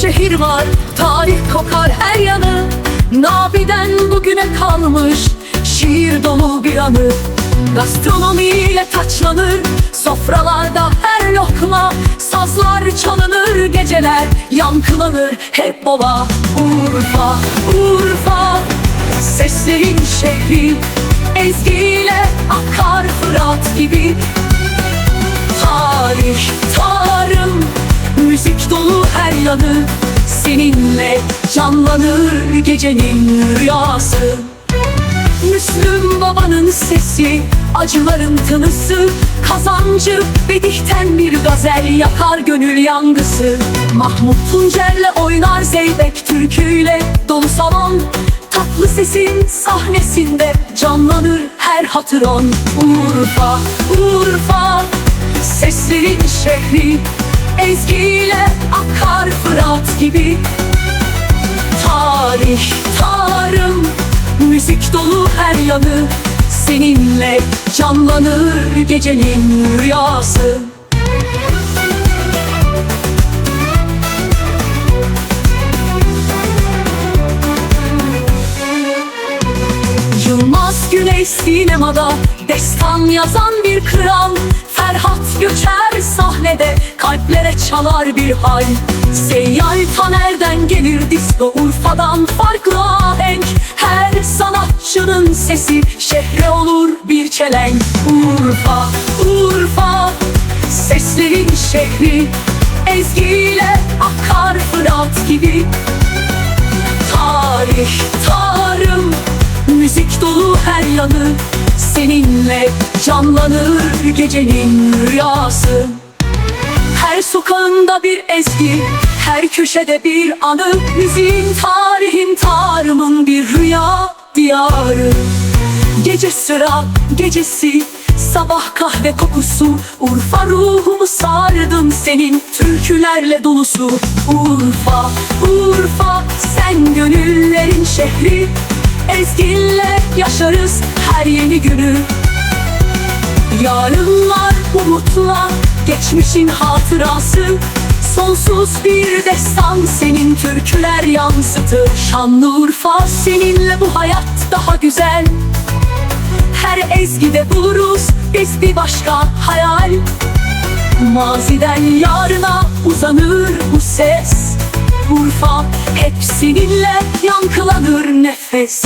şehir var Tarih kokar her yanı. Nabiden bugüne kalmış Şiir dolu bir anı. Gastronomiyle taçlanır Sofralarda her lokma. Sazlar çalınır Geceler yankılanır Hep baba. Urfa, Urfa Seslerin şehri. Ezgiyle akar Fırat gibi yanı Seninle canlanır gecenin rüyası. Müslüm babanın sesi, acıların tınısı Kazancı bedihten bir gazel yakar gönül yangısı. Mahmut Tuncer'le oynar Zeybek türküyle dolu salon Tatlı sesin sahnesinde canlanır her hatıron Urfa, Urfa, seslerin şehri Ezgiyle akar Fırat gibi. Tarih, tarım, müzik dolu her yanı. Seninle canlanır gecenin rüyası. Yılmaz Güney sinemada Destan yazan bir kral. Ferhat göçer sahnede Kalplere çalar bir hal. Seyyal Taner'den gelir disco Urfa'dan farklı ahenk. Her sanatçının sesi Şehre olur bir çelenk. Urfa, Urfa Seslerin şehri. Ezgiyle akar Fırat gibi. Tarih, tarım, müzik dolu her yanı. Seninle canlanır gecenin rüyası Her sokağında bir ezgi, her köşede bir anı. Müziğin, tarihin, tarımın bir rüya diyarı. Gece sıra gecesi Sabah kahve kokusu. Urfa ruhumu sardım senin Türkülerle dolusu. Urfa, Urfa Sen gönüllerin şehri. Ezginle yaşarız her yeni günü. Yarınlar umutla Geçmişin hatırası. Sonsuz bir destan senin türküler yansıtır Şanlıurfa seninle bu hayat daha güzel. Her ezgide buluruz biz bir başka hayal. Maziden yarına uzanır bu ses. Urfa hep seninle yankılanır nefes